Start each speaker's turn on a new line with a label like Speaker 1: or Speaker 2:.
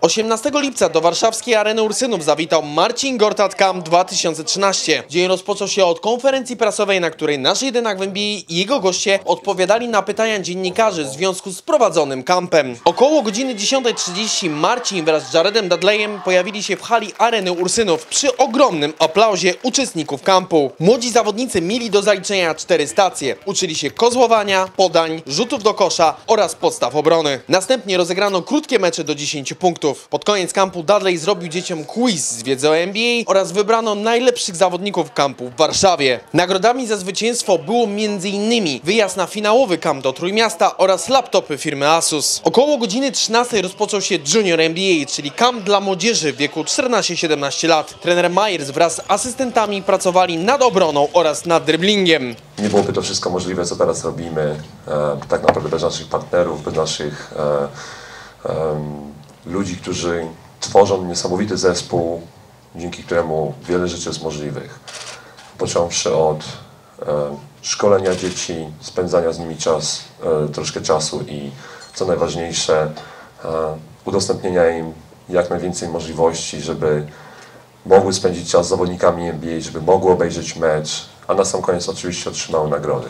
Speaker 1: 18 lipca do warszawskiej areny Ursynów zawitał Marcin Gortat Camp 2013. Dzień rozpoczął się od konferencji prasowej, na której nasz jedynak w NBA i jego goście odpowiadali na pytania dziennikarzy w związku z prowadzonym kampem. Około godziny 10.30 Marcin wraz z Jaredem Dudleyem pojawili się w hali areny Ursynów przy ogromnym aplauzie uczestników kampu. Młodzi zawodnicy mieli do zaliczenia cztery stacje. Uczyli się kozłowania, podań, rzutów do kosza oraz podstaw obrony. Następnie rozegrano krótkie mecze do 10 punktów. Pod koniec kampu Dudley zrobił dzieciom quiz z wiedzy o NBA oraz wybrano najlepszych zawodników kampu w Warszawie. Nagrodami za zwycięstwo było m.in. wyjazd na finałowy kamp do Trójmiasta oraz laptopy firmy Asus. Około godziny 13 rozpoczął się Junior NBA, czyli kamp dla młodzieży w wieku 14-17 lat. Trener Myers wraz z asystentami pracowali nad obroną oraz nad dribblingiem.
Speaker 2: Nie byłoby to wszystko możliwe, co teraz robimy, e, tak naprawdę bez naszych partnerów, bez naszych em, ludzi, którzy tworzą niesamowity zespół, dzięki któremu wiele rzeczy jest możliwych. Począwszy od e, szkolenia dzieci, spędzania z nimi czas, e, troszkę czasu i co najważniejsze, e, udostępnienia im jak najwięcej możliwości, żeby mogły spędzić czas z zawodnikami NBA, żeby mogły obejrzeć mecz, a na sam koniec oczywiście otrzymały nagrody.